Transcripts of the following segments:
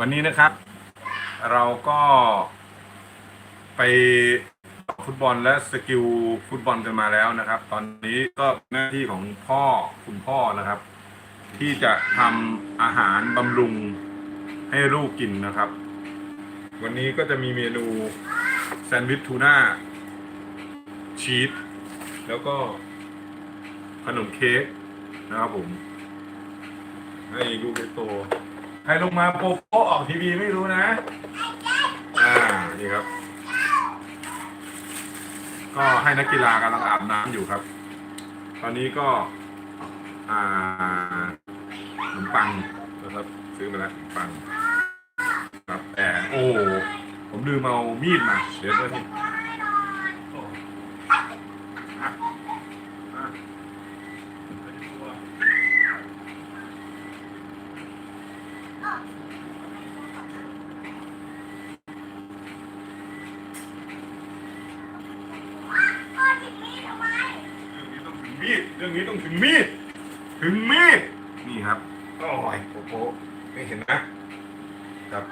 วันนี้นะครับ เราก็ไปฟุตบอลและสกิลฟุตบอลกันมาแล้วนะครับ ตอนนี้ก็หน้าที่ของพ่อคุณพ่อนะครับ ที่จะทำอาหารบำรุงให้ลูกกินนะครับ วันนี้ก็จะมีเมนูแซนด์วิชทูน่าชีสแล้วก็ขนมเค้กนะครับผม ให้ลูกได้โต ใครลงมาโปโปออกทีวีไม่รู้นะ อ่า นี่ครับ ก็ให้นักกีฬากำลังอาบน้ำอยู่ครับ ตอนนี้ก็ อ่าขนมปังนะครับ ซื้อมาแล้วขนมปัง ครับแต่โอ้ ผมลืมเอามีดมา เดี๋ยวเดี๋ยโอ้อะอะ พ่อจิกมีทำไม เรื่องนี้ต้องถึงมีด เรื่องนี้ต้อง ถึงมีดถึงมีดนี่ครับโอ้ยโอ้โหไม่เห็นนะครับ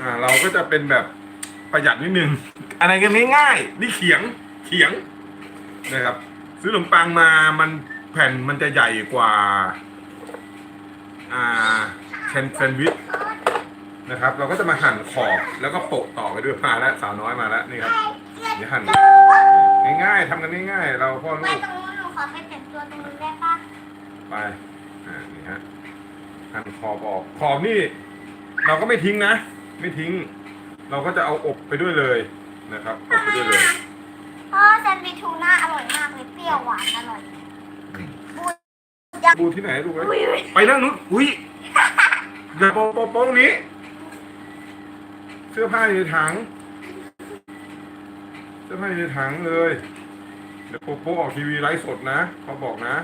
อ่าเราก็จะเป็นแบบประหยัดนิดนึงอะไรกันง่ายๆนี่เขียงเขียงนะครับ ซื้อขนมปังมามันแผ่นมันจะใหญ่กว่าอ่าแคนแซนด์วิชนะครับ เราก็จะมาหั่นขอบแล้วก็โปะต่อไปด้วยมาแล้วสาวน้อยมาแล้วนี่ครับเดี๋ยวหั่นง่ายๆทำกันง่ายๆ เราพ่อลูกตรงนู้นหนูขอไปแต่งตัวตรงนู้นได้ปะ ไปอ่านี่ฮะหั่นขอบออกขอบนี่ เราก็ไม่ทิ้งนะ ไม่ทิ้ง เราก็จะเอาอบไปด้วยเลยนะครับอบไปด้วยเลยพ่อแซนด์วิชทูน่าอร่อยมากเลยเปรี้ยวหวานอร่อยอืมบูดยักษ์บูที่ไหนลูกเอ้ยอุ้ยอุ้ยไปนั่งนู้นอุ้ยอย่าโปะโปะโปะตรงนี้ เสื้อผ้าอยู่ในถัง เสื้อผ้าอยู่ในถังเลย เดี๋ยวโปะโปะออกทีวีไลฟ์สดนะเขาบอกนะ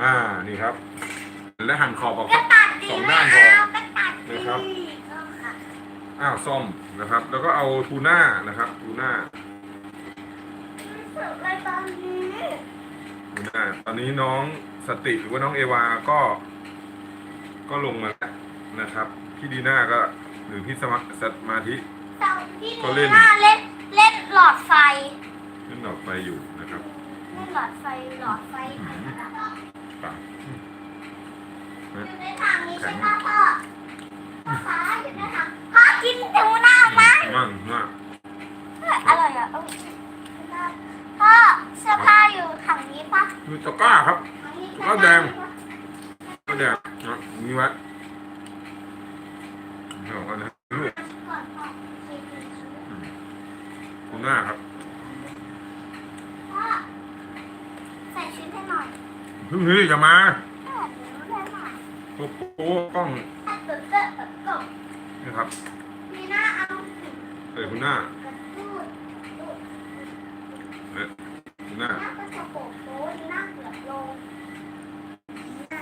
อ่านี่ครับ และหั่นขอบออก ก็ตัดดีสองไม่ด้านพอ เอาก็ตัดดีนะครับเออค่ะอ้าวส้มนะครับ แล้วก็เอาทูน่านะครับทูน่าเสิร์ฟอะไรตอนนี้ทูน่าตอนนี้น้องสติหรือว่าน้องเอวาก็ ก็ลงมาแล้วนะครับพี่ดีน่าก็หรือพี่สมาสมาธิเสาร์ที่ก็เล่น หน้าเล่นเล่นหลอดไฟเล่นดอกไฟอยู่นะครับ เล่นหลอดไฟหลอดไฟไหนนะ ปากอยู่ในถังนี้ใช่ปะพ่อพ่อฟ้าอยู่ในถังพ่อกินทูน่าไหมมั่งมากอร่อยอะเออพ่อเสื้อผ้าอยู่ถังนี้ปะคือตะกร้าครับถังนี้ก็แดง ก็เดี๋ยวนะนี่ไว้เอาก่อนนะลูก ก่อนพ่อ ทูน่าครับ พ่อใส่ชุดให้หน่อย เพิ่งนี้จะ มาเออเดี๋ยวได้หน่อยโป๊ะโป๊ะกล้องนะครับมีหน้าเอาเออทูน่ากระตูดเออทูน่าหน้าก็จะโปะโป๊ะหน้าเกือบลงหน้า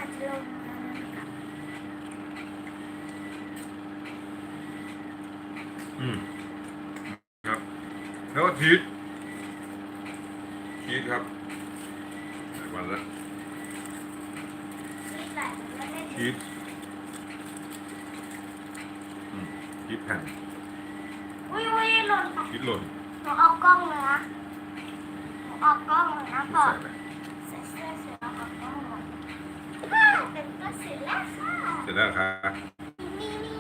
อืมครับแล้วก็ชีสชีสครับหลายวันแล้ว นี่แหละไม่ได้ ชีสอืมชีสแผ่นอุ้ยอุ้ยหล่นไปชีสหล่นหนูเอากล้องเลยนะหนูเอากล้องเลยนะพ่อใส่ไปใส่เสื้อเสร็จแล้วเอากล้องลงค่ะเป็นตัวเสร็จแล้วค่ะเสร็จแล้วครับนี่นี่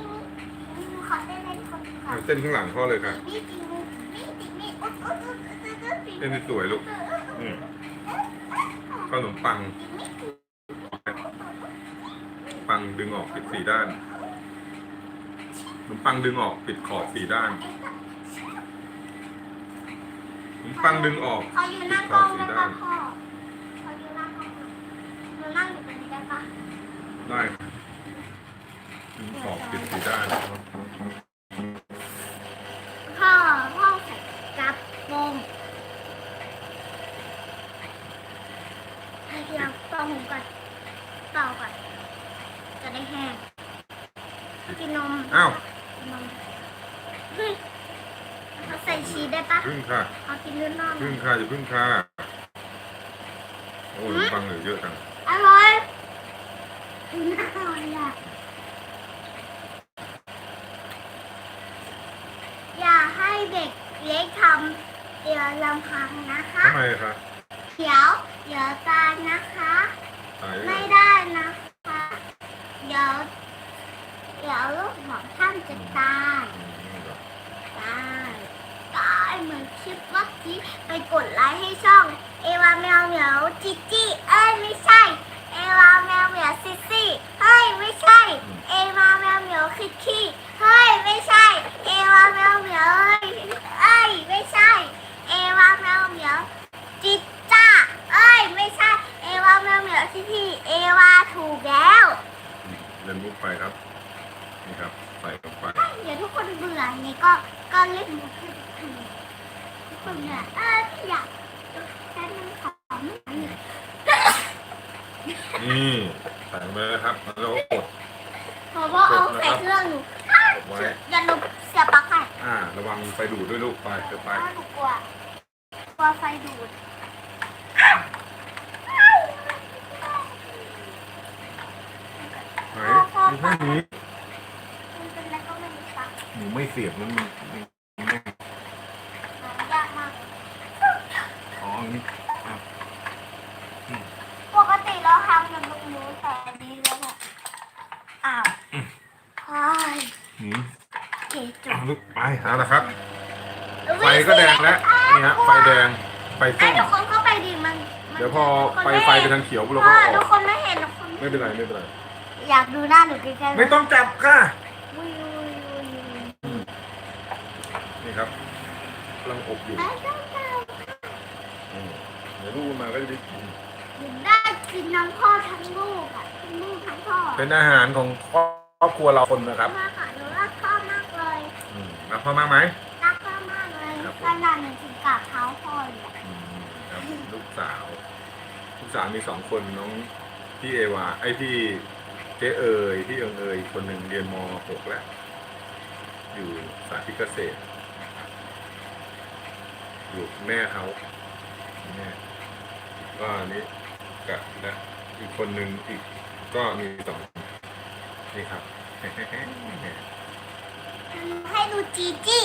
นี่นี่ขอเต้นให้คนดูค่ะเอาเส้นข้างหลังพ่อเลยครับนี่จริงนี่นี่จริงนี่อุ๊ดอุ๊ดอุ๊ดอุ๊ดอุ๊ดอุ๊ดเส้นที่สวยลูกอืมขนมปังปัง ดึงออกปิดสี่ด้านขนมปังดึงออกปิดขอบสี่ด้านขนมปังดึงออกขออยู่นั่งกล้องได้ปะพ่อขออยู่นั่งกล้องหนูนั่งอยู่ตรงนี้ได้ปะได้ครับดึงขอบปิดสี่ด้านพ่อ เขาใส่ชีสได้ปะพึ่งค่ะเอากินเนื้อนอกพึ่งค่ะจะพึ่งค่ะโอ้ยฟังเหลือเยอะจังอร่อยน่าอร่อยอะอย่าให้เด็กเล็กทำเดี๋ยวลำพังนะคะทำไมคะเดี๋ยวเดี๋ยวตายนะคะ เหมียวจิจิเอ้ยไม่ใช่ เอวาแมวเหมียวซิซี่เฮ้ยไม่ใช่ เอวาแมวเหมียวคิดขี้เฮ้ยไม่ใช่ เอวาแมวเหมียวเอ้ยเอ้ยไม่ใช่ เอวาแมวเหมียวจิจ้าเอ้ยไม่ใช่ เอวาแมวเหมียวซิซี่เอวาถูกแล้ว เล่นมุกไปครับ นี่ครับ ใส่ลงไป เดี๋ยวทุกคนเบื่อไงก็ก็เล่นมุกให้ทุกคนทุกคนเนี่ยเออพี่อยากแค่นั้นขอไม่เหนื่อย นี่ใส่ลงไปเลยครับ แล้วก็กด เพราะว่า เอาใส่เครื่องหนูกดไว้ อย่าลบเสียบปลั๊กไฟอ่า ระวังไฟดูดด้วยลูกไปเดี๋ยวเพไปราะว่าหนูกลัวกลัวไฟดูดไหนมีแค่นี้มันเป็นอะไรก็ไม่รู้จักหนูไม่เสียบมันมันมันแน่น ยากมาก อ๋ออันนี้อะ ปกติเราทำกันตรงนู้นแต่อันนี้แล้วแบบอ้าวเฮ้ย หนี เก๋จุ เอา ด ลูกไปเอาละครับ ไฟก็แดงแล้วนี่ฮะไฟแดงไฟไอ้ส้มทุกคนเข้าไปดิมันมันเดี๋ยวพอทุกไฟคนม่ไฟเห็ไปทางเขียวเราพ่ก็อออทุกกคนไม่เห็นทุกคนไม่เป็นไรไม่เป็นไรอยากดูหน้าหนูใกล้ๆไม่ต้องจับค่ะอุ้ยอุ้ยอุ้ยอุ้ยนี่ครับกำลังอบอยู่ไม่ต้องจับอืมเดี๋ยวลูกมาก็จะได้กินหนูได้กินทั้งพ่อทั้งลูกอะทั้งลูกทั้งพ่อเป็นอาหารของครอบครัวเราคนนะครับ รักพ่อมากไหมรักพ่อมากเลยครับผมขนาดหนูถึงกราบเท้าพ่อเลยอะอืมครับลูกสาว ลูกสาวมีสองคนน้องพี่เอวาไอ้พี่เจ๊เอ๋ยพี่เอิงเอ๋ยคนหนึ่งเรียนมหกแล้ว อยู่สาธิตเกษตรอยู่กับแม่เขาแม่ก็อันนี้กับและอีกคนหนึ่งอีกก็มีสองนี่ครับ ให้ดูจีจี้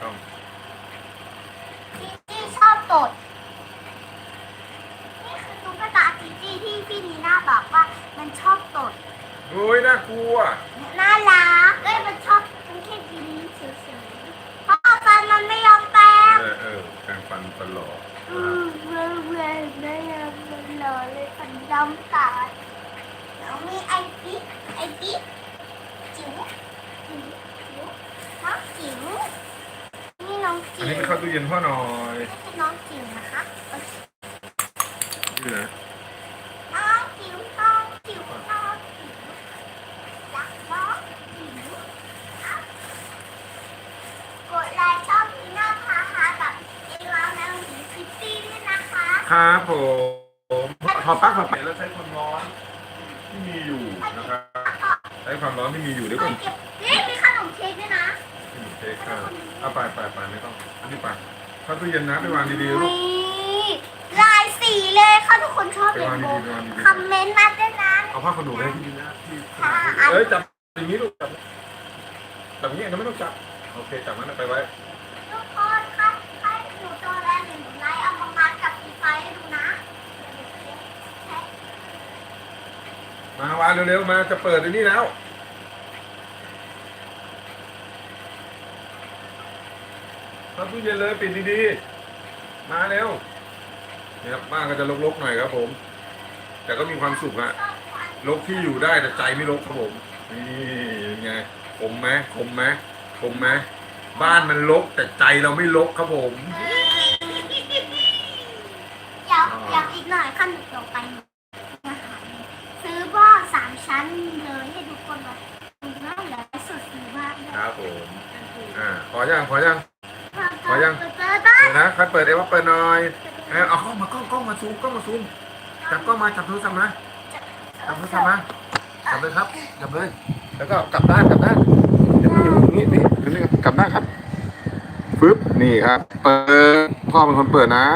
ต้องจีจี้ชอบตด นี่คือตุ๊กตาจีจี้ที่พี่นีน่าบอกว่ามันชอบตด โอ้ยน่ากลัว น่ารักเอ้ยมันชอบมันแค่ยิ้มเฉยๆเพราะฟันมันไม่ยอมแปรงเออเออแปรงฟันตลอดอืมเบื่อเบื่อไม่ยอมมันหล่อเลยฟันดำตาดแล้วมีไอปิ๊กไอปิ๊กจิ๋วจิ๋วจิ๋วน้องจิ๋วนี่น้อง อั จิ๋ น ว นี้ไปเข้าตู้เย็นพ่อหน่อยนี่คือน้องจิ๋วนะคะนี่นะน้องจิ๋วน้องจิ๋วน้องจิ๋วรักน้องจิ๋วอะกดไลค์ช่องนีน่าพาหากับเอวาแมวหมีคิตตี้ด้วยนะคะครับผมพอปลั๊กพอไปแล้วใช้ความร้อนที่มีอยู่นะครับใช้ความร้อนที่มีอยู่เดี๋ยวไปก่อนเก็บนี่มีขนมเค้กด้วยนะ เทข้าวเอาไปไปไปไม่ต้องอันนี้ไปเข้าตู้เย็นนะไปวางดีๆลูก นี่ลายสีเลยค่ะทุกคนชอบไปเรวางนโบดีว์ๆไปวางดีคอมเมนต์มาด้วยนะๆเอาผ้าขนหนูให้ดีนะที่เอ้ยจับอย่างนี้ลูกจับจับอย่างนี้ก็ไม่ต้องจับโอเคจับมันไปไว้ทุกคนครับให้หนูตัวแรกหนึ่งไลค์เอามามัดกับสีไฟให้ดูนะมาวางเร็วๆมาจะเปิดอันนี้แล้วเข้า ตู้เย็นเลยปิดดีๆ มาเร็วเนี่ยครับบ้านก็จะรกๆหน่อยครับผม แต่ก็มีความสุขฮะลกที่อยู่ได้แต่ใจไม่ลกครับผม นี่เป็นไงคมไหมคมไหมคมไหมบ้านมันลกแต่ใจเราไม่ลกครับผมเดี๋ยวเดี๋ยวอีกหน่อยขั้นต่อไปนะคะซื้อบ้าสามชั้นเลยให้ทุกคนเลยดูน่าเหลือสุดสีมากเลยครับผม อ่าพอยังพอยัง ขอยังเปิดเปิดบ้านเดี๋ยวนะใครเปิดเอว่าเปิดหน่อยเออเอากล้องมากล้องกล้องมาซูมกล้องมาซูมจับกล้องมาจับโทรศัพท์มาจับโทรศัพท์มาจับเลยครับจับเลย แล้วก็กลับด้านกลับด้านเดี๋ยวมันอยู่ตรงนี้นี่เดี๋ยวนี่กลับด้านครับฟึบนี่ครับ เปิดพ่อเป็นคนเปิดนะ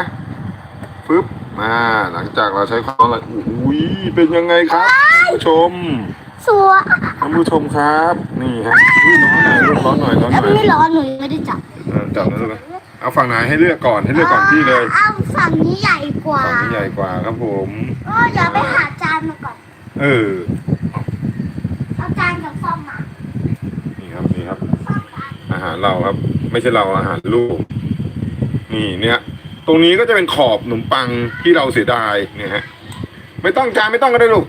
ฟึบมาหลังจากเราใช้ความร้อนแล้วอุ้ยเป็นยังไงครับท่านผู้ชมสสวยท่านผู้ชมครับ นี่ฮะอุ๊ยร้อนหน่อยลูกร้อนหน่อยร้อนหแล้วน่อยไม่ร้อนหนูยังไม่ได้จับเออจับนะลูกนะเอาฝั่งไหนให้เลือกก่อนให้เลือกก่อนพี่เลยเอาฝั่งนี้ใหญ่กว่าฝั่งที่ใหญ่กว่าครับผมก็อย่าไปหาจานมาก่อน เออ เอาจานกับซ่อมมานี่ครับนี่ครับ ซ่อมกันอาหารเราครับ ไม่ใช่เราอาหารลูก นี่เนี่ย ตรงนี้ก็จะเป็นขอบขนมปังที่เราเสียดายเนี่ยฮะ ไม่ต้องจานไม่ต้องก็ได้ลูก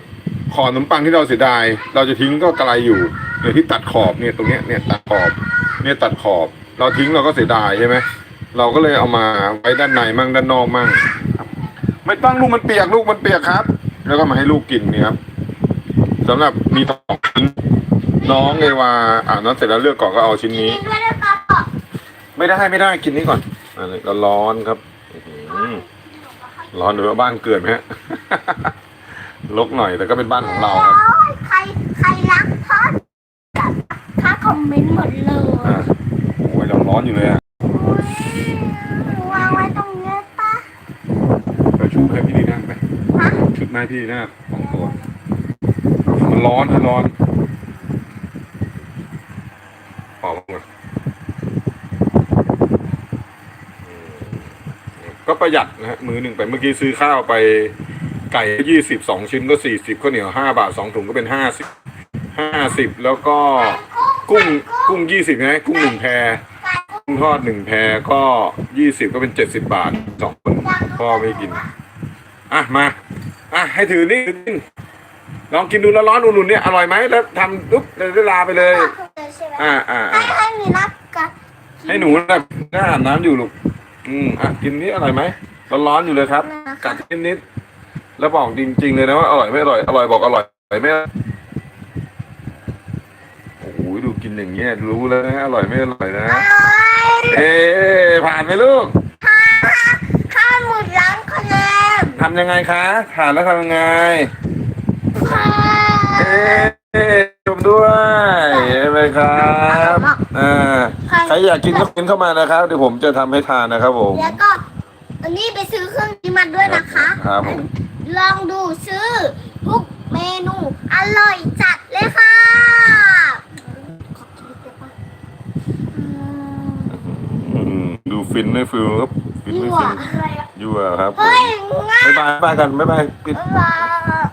ขอบขนมปังที่เราเสียดาย เราจะทิ้งก็กระไรอยู่เนี่ยที่ตัดขอบเนี่ยตรงเนี้ยเนี่ยตัดขอบ เนี่ยตัดขอบ เราทิ้งเราก็เสียดายใช่ไหมเราก็เลยเอามาไว้ด้านในมั่งด้านนอกมั่งครับไม่ต้องลูกมันเปียกลูกมันเปียกครับ แล้วก็มาให้ลูกกินเนี่ยครับสำหรับมีสองชิ้นน้องเอวาอ่าน้องเสร็จแล้วเลือกก่อนก็เอาชิ้นนี้กินด้วยได้ปะปะไม่ได้ไม่ได้กินนี้ก่อนอันนี้ก็ร้อนครับอื้อหือร้อนหรือว่าบ้านเกิดไหมฮะลกหน่อยแต่ก็เป็นบ้านของเราครับแล้วใครใครรักพ่อถ้าคอมเมนต์หมดเลยอะโอ้ยเราร้อนอยู่เลยอะอุ๊ยวางไว้ตรงนี้ปะไปชุบให้พี่ดีนะไปฮะชุบให้พี่ดีนะสองตัว มันร้อนมันร้อนขอบ้างก่อนอืมก็ประหยัดนะฮะมือหนึ่งไปเมื่อกี้ซื้อข้าวไปไก่ยี่สิบสองชิ้นก็สี่สิบข้าวเหนียวห้าบาทสองถุงก็เป็นห้าสิบห้าสิบแล้วก็กุ้งกุ้งยี่สิบนะกุ้งหนึ่งแพรกุ้ง ทอดหนึ่งแพรก็ยี่สิบก็เป็นเจ็ดสิบบาทสองคนพ่อไม่กิน อะมา อะให้ถือนี่ถือนี่ลองกินดูแล้วร้อนอุ่นๆเนี่ยอร่อยไหมแล้วทำปุ๊บเลยได้ลาไปเลยใช่ไหมอ่าอ่าให้อ่าให้มีนักกันให้หนูนะน่าอาบน้ำอยู่ลูกอืมอะกินนี่อร่อยไหมร้อนๆอยู่เลยครับ กัดนิดๆแล้วบอกจริง ๆ เลยนะว่าอร่อยไม่อร่อยอร่อยบอกอร่อยอร่อยไม่อร่อยโอ้โหดูกินอย่างเงี้ยรู้แล้วนะอร่อยไม่อร่อยนะอร่อย เอ๊ะผ่านไหมลูกข้าวหมูล้างคะแนนทำยังไงคะ ผ่านแล้วทำยังไงค่ะเอ๊ะชมด้วยเห็นไหมครับอ่าใครอยากกินก็กินเข้ามานะครับเดี๋ยวผมจะทำให้ทานนะครับผมแล้วก็อันนี้ไปซื้อเครื่องนี้มาด้วยนะคะ ครับผมลองดูซื้อทุกเมนูอร่อยจัดเลยค่ะขอกินได้ปะอืม อืมดู ฟินไม่ฟิลครับฟินยั่ไม่วฟินยั่วครับเฮ้ยง่ายบ๊ายบายบ๊ายบายกันบ๊ายบายปิดบ๊ายบาย